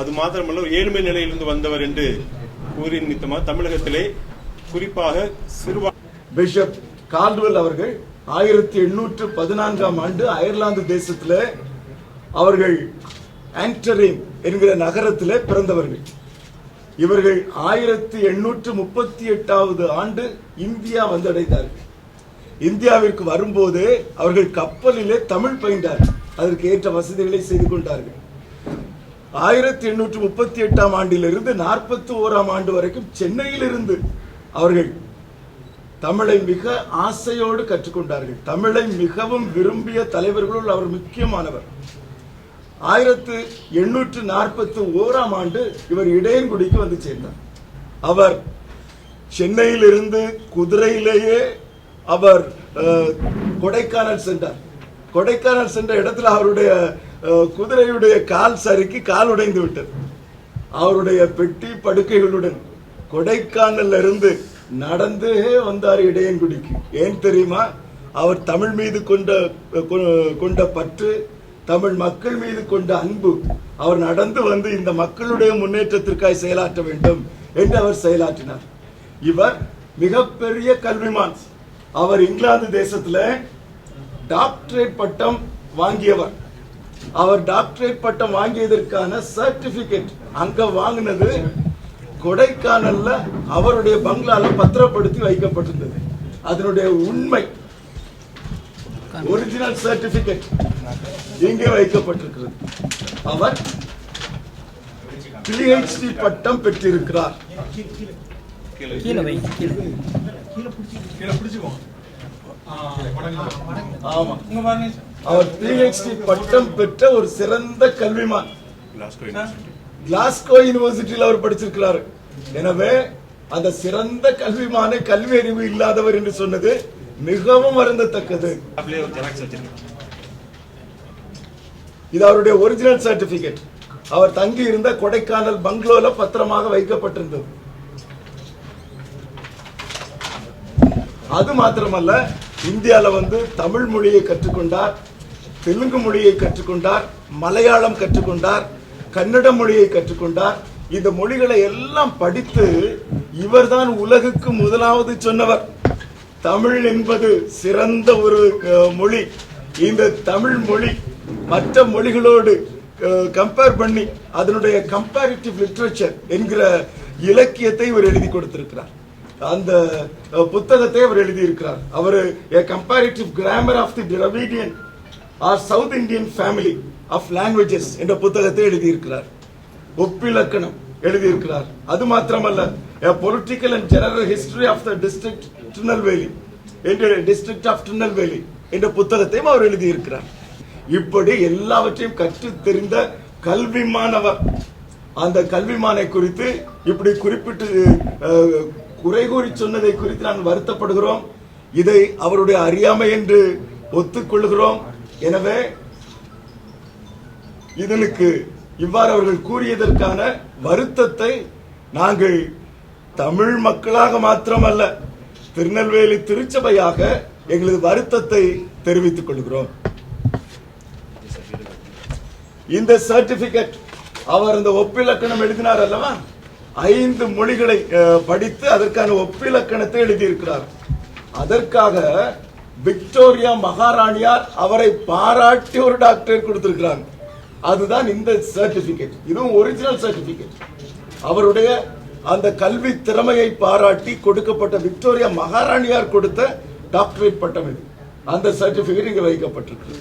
அது மாத்திரமல்ல ஒரு ஏழ்மை நிலையிலிருந்து வந்தவர் என்று கூறி நிமித்தமா தமிழகத்திலே குறிப்பாக சிறுவா பிஷப் கால்டுவெல் அவர்கள் ஆயிரத்தி எண்ணூற்று பதினான்காம் ஆண்டு அயர்லாந்து தேசத்தில் அவர்கள் ஆண்டரிம் என்கிற நகரத்தில் பிறந்தவர்கள். இவர்கள் ஆயிரத்தி எண்ணூற்று முப்பத்தி எட்டாவது ஆண்டு இந்தியா வந்தடைந்தார்கள். இந்தியாவிற்கு வரும்போது அவர்கள் கப்பலிலே தமிழ் பயின்றார்கள். அதற்கு ஏற்ற வசதிகளை செய்து கொண்டார்கள். ஆயிரத்தி எண்ணூற்று முப்பத்தி எட்டாம் ஆண்டிலிருந்து நாற்பத்தி ஓராம் ஆண்டு வரைக்கும் சென்னையிலிருந்து அவர்கள் தமிழை மிக ஆசையோடு கற்றுக்கொண்டார்கள். தமிழை மிகவும் விரும்பிய தலைவர்களுள் அவர் முக்கியமானவர். ஆயிரத்து எண்ணூற்று நாற்பத்தி ஓராம் ஆண்டு இவர் இடையன்குடிக்கு வந்து சேர்ந்தார். அவர் சென்னையிலிருந்து குதிரையிலேயே அவர் அஹ், கொடைக்கானல் சென்றார். கொடைக்கானல் சென்ற இடத்துல அவருடைய குதிரையுடைய கால் சறுக்கி கால் உடைந்து விட்டது. அவருடைய பெட்டி படுக்கைகளுடன் கொடைக்கானல்ல இருந்து நடந்தே வந்தார் இடையன்குடிக்கு ஏன் தெரியுமா? அவர் தமிழ் மீது கொண்ட கொ- கொண்ட பற்று தமிழ் மக்கள் மீது கொண்ட அன்பு அவர் நடந்து வந்து இந்த மக்களுடைய முன்னேற்றத்திற்காக செயலாற்ற வேண்டும் என்று அவர் செயலாற்றினார். இவர் மிகப்பெரிய கல்விமான். அவர் இங்கிலாந்து தேசத்துல டாக்டரேட் பட்டம் வாங்கியவர். அவர் டாக்டரேட் பட்டம் வாங்கியதற்கான சர்டிபிகேட் அங்க வாங்கினது கொடைக்கானல்ல அவருடைய பங்களால பத்திரப்படுத்தி வைக்கப்பட்டிருந்தது. அதனுடைய உண்மை ஒரிஜினல் சர்டிபிகேட் இங்கே வைக்கப்பட்டிருக்கிறது. அவர் பிஹெச்டி பட்டம் பெற்றிருக்கிறார். கீழே கீழே. அவர் பிஹெச்டி பட்டம் பெற்ற ஒரு சிறந்த கல்விமான். கிளாஸ்கோ யூனிவர்சிட்டியில் அவர் படிச்சிருக்கிறார். எனவே அந்த சிறந்த கல்விமானை கல்வி அறிவு இல்லாதவர் என்று சொன்னது மிகவும் வருந்தத்தக்கது. இது அவருடைய ஒரிஜினல் சர்டிபிகேட் அவர் தங்கி இருந்த கொடைக்கானல் பங்களோல பத்திரமாக வைக்கப்பட்டிருந்தது. அது மாத்திரமல்ல இந்தியாவில் வந்து தமிழ் மொழியை கற்றுக்கொண்டார் தெலுங்கு மொழியை கற்றுக்கொண்டார் மலையாளம் கற்றுக்கொண்டார் கன்னட மொழியை கற்றுக்கொண்டார். இந்த மொழிகளை எல்லாம் படித்து இவர்தான் உலகுக்கு முதலாவது சொன்னவர். தமிழ் என்பது சிறந்த ஒரு மொழி. இந்த தமிழ் மொழி மற்ற மொழிகளோடு கம்பேர் பண்ணி அதனுடைய கம்பேரிட்டிவ் லிட்ரேச்சர் என்கிற இலக்கியத்தை இவர் எழுதி கொடுத்திருக்கிறார். அந்த புத்தகத்தை அவர் எழுதியிருக்கிறார். அவர் a comparative grammar of the Dravidian or south Indian family of languages என்ற புத்தகத்தை எழுதியிருக்கிறார். ஒப்பிலக்கணம் எழுதியிருக்கிறார். அது மாத்திரமல்ல a political and general history of the district Tirunelveli என்ற டிஸ்ட்ரிக்ட் ஆஃப் திருநெல்வேலி என்ற புத்தகத்தையும் அவர் எழுதியிருக்கிறார். இப்படி எல்லாவற்றையும் கற்றுத் தெரிந்த கல்விமானவர். அந்த கல்விமானை குறித்து இப்படி குறிப்பிட்டு குறை கூறி சொன்னதை குறித்து நாங்கள் வருத்தப்படுகிறோம். இதை அவருடைய அறியாமை என்று ஒத்துக்கொள்கிறோம். எனவே இதனுக்கு இவ்வாறு அவர்கள் கூறியதற்கான வருத்தத்தை நாங்கள் தமிழ் மக்களாக மாத்திரமல்ல திருநெல்வேலி திருச்சபையாக எங்களது வருத்தத்தை தெரிவித்துக் கொள்கிறோம். இந்த சர்டிபிகேட் அவர் இந்த ஒப்பிலக்கணம் எழுதினார் அல்லவா? ஐந்து மொழிகளை படித்து அதற்கான ஒப்பிலக்கணத்தை எழுதியிருக்கிறார். அதற்காக விக்டோரியா மகாராணியார் அவரை பாராட்டி ஒரு டாக்டரேட் கொடுத்திருக்கிறாங்க அதுதான் இந்த சர்டிபிகேட் இதுவும் ஒரிஜினல் சர்டிபிகேட் அவருடைய அந்த கல்வி திறமையை பாராட்டி கொடுக்கப்பட்ட விக்டோரியா மகாராணியார் கொடுத்த டாக்டரேட் பட்டம் இது. அந்த சர்டிபிகேட் இங்க வைக்கப்பட்டிருக்கு.